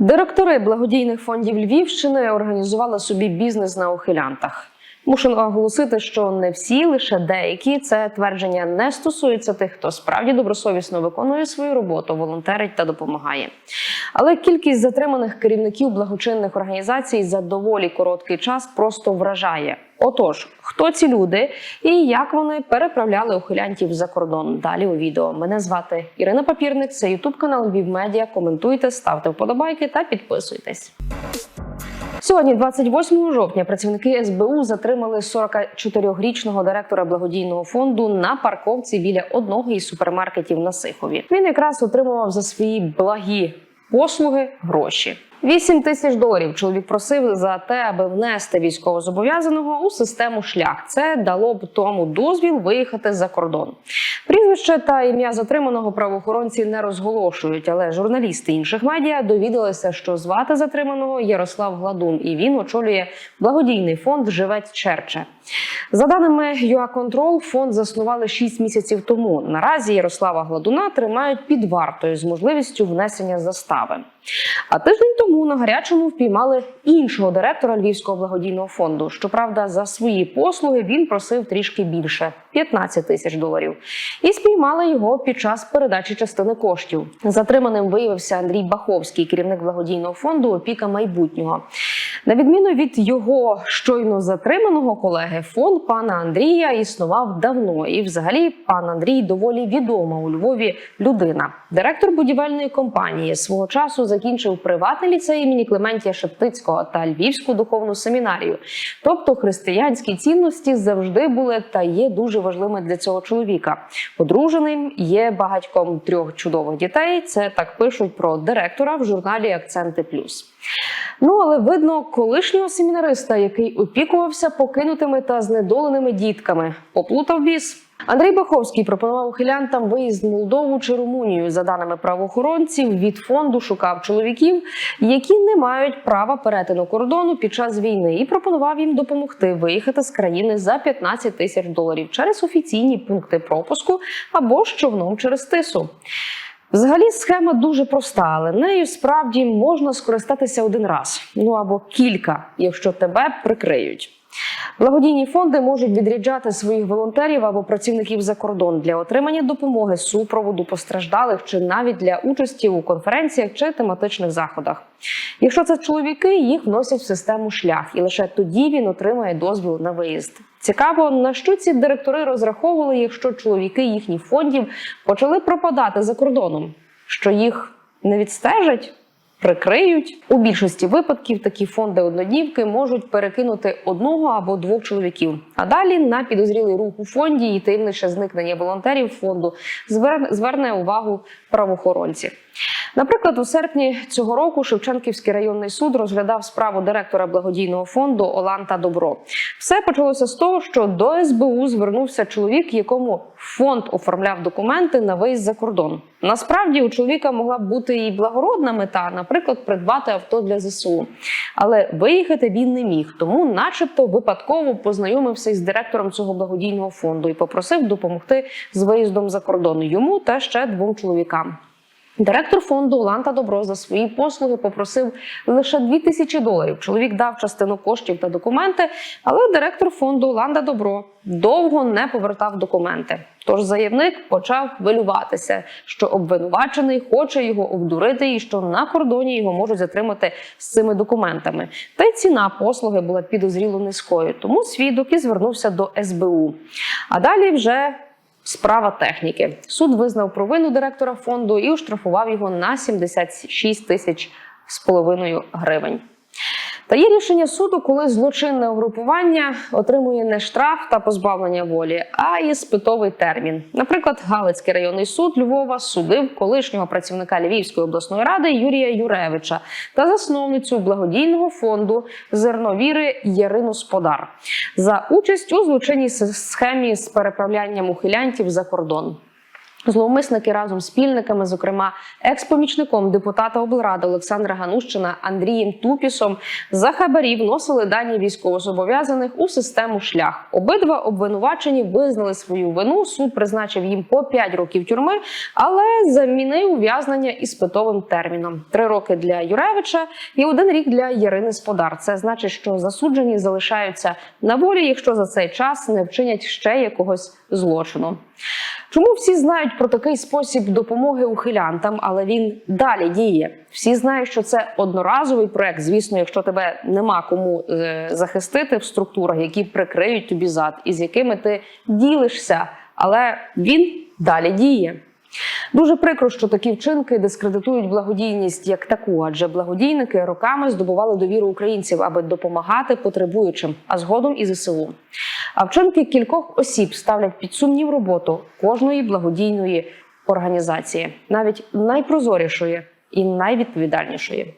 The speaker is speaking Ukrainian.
Директори благодійних фондів Львівщини організували собі бізнес на ухилянтах. Мушу оголосити, що не всі, лише деякі це твердження не стосується тих, хто справді добросовісно виконує свою роботу, волонтерить та допомагає. Але кількість затриманих керівників благочинних організацій за доволі короткий час просто вражає. Отож, хто ці люди і як вони переправляли ухилянтів за кордон? Далі у відео. Мене звати Ірина Папірник. Це Ютуб канал Львів Медіа. Коментуйте, ставте вподобайки та підписуйтесь. Сьогодні, 28 жовтня, працівники СБУ затримали 44-річного директора благодійного фонду на парковці біля одного із супермаркетів на Сихові. Він якраз отримував за свої благі послуги гроші. 8 тисяч доларів чоловік просив за те, аби внести військовозобов'язаного у систему шлях. Це дало б тому дозвіл виїхати за кордон. Прізвище та ім'я затриманого правоохоронці не розголошують, але журналісти інших медіа довідалися, що звати затриманого Ярослав Гладун, і він очолює благодійний фонд Живець Черче. За даними ЮАКонтрол, фонд заснували 6 місяців тому. Наразі Ярослава Гладуна тримають під вартою з можливістю внесення застави. А тиждень тому на гарячому впіймали іншого директора Львівського благодійного фонду. Щоправда, за свої послуги він просив трішки більше 15 тисяч доларів. І спіймали його під час передачі частини коштів. Затриманим виявився Андрій Баховський, керівник благодійного фонду Опіка майбутнього. На відміну від його щойно затриманого колеги, фонд пана Андрія існував давно, і, взагалі, пан Андрій доволі відома у Львові людина. Директор будівельної компанії свого часу закінчив приватний ліцей імені Клементія Шептицького та Львівську духовну семінарію. Тобто християнські цінності завжди були та є дуже важливими для цього чоловіка. Одруженим є багатьком трьох чудових дітей. Це так пишуть про директора в журналі Акценти Плюс. Ну але видно колишнього семінариста, який опікувався покинутими та знедоленими дітками, поплутав біс. Андрій Баховський пропонував ухилянтам виїзд в Молдову чи Румунію. За даними правоохоронців, від фонду шукав чоловіків, які не мають права перетину кордону під час війни, і пропонував їм допомогти виїхати з країни за 15 тисяч доларів через офіційні пункти пропуску або ж човном через тису. Взагалі схема дуже проста, але нею справді можна скористатися один раз, ну або кілька, якщо тебе прикриють. Благодійні фонди можуть відряджати своїх волонтерів або працівників за кордон для отримання допомоги, супроводу постраждалих чи навіть для участі у конференціях чи тематичних заходах. Якщо це чоловіки, їх вносять в систему шлях, і лише тоді він отримає дозвіл на виїзд. Цікаво, на що ці директори розраховували, якщо чоловіки їхніх фондів почали пропадати за кордоном, що їх не відстежать. Прикриють у більшості випадків такі фонди одноднівки можуть перекинути одного або двох чоловіків. А далі на підозрілий рух у фонді і таємниче зникнення волонтерів фонду зверне, увагу правоохоронців. Наприклад, у серпні цього року Шевченківський районний суд розглядав справу директора благодійного фонду Оланта Добро. Все почалося з того, що до СБУ звернувся чоловік, якому фонд оформляв документи на виїзд за кордон. Насправді у чоловіка могла б бути і благородна мета, наприклад, придбати авто для ЗСУ. Але виїхати він не міг, тому, начебто, випадково познайомився із директором цього благодійного фонду і попросив допомогти з виїздом за кордон йому та ще двом чоловікам. Директор фонду Ланта Добро за свої послуги попросив лише 2 тисячі доларів. Чоловік дав частину коштів та документи, але директор фонду Ланда Добро довго не повертав документи. Тож заявник почав хвилюватися, що обвинувачений хоче його обдурити і що на кордоні його можуть затримати з цими документами. Та й ціна послуги була підозріло низькою, тому свідок і звернувся до СБУ. А далі вже Справа техніки. Суд визнав провину директора фонду і оштрафував його на 76 тисяч з половиною гривень. Та є рішення суду, коли злочинне угрупування отримує не штраф та позбавлення волі, а і спитовий термін. Наприклад, Галицький районний суд Львова судив колишнього працівника Львівської обласної ради Юрія Юревича та засновницю благодійного фонду зерновіри Ярину Сподар за участь у злочинній схемі з переправлянням ухилянтів за кордон. Зловмисники разом з спільниками, зокрема екс-помічником депутата облради Олександра Ганущина Андрієм Тупісом, за хабарі вносили дані військовозобов'язаних у систему шлях. Обидва обвинувачені визнали свою вину. Суд призначив їм по 5 років тюрми, але замінив ув'язнення іспитовим терміном: три роки для Юревича і один рік для Ярини Сподар. Це значить, що засуджені залишаються на волі, якщо за цей час не вчинять ще якогось злочину. Чому всі знають про такий спосіб допомоги ухилянтам, але він далі діє? Всі знають, що це одноразовий проект. Звісно, якщо тебе нема кому е, захистити в структурах, які прикриють тобі зад, і з якими ти ділишся, але він далі діє. Дуже прикро, що такі вчинки дискредитують благодійність як таку, адже благодійники роками здобували довіру українців, аби допомагати потребуючим, а згодом і ЗСУ. А вчинки кількох осіб ставлять під сумнів роботу кожної благодійної організації, навіть найпрозорішої і найвідповідальнішої.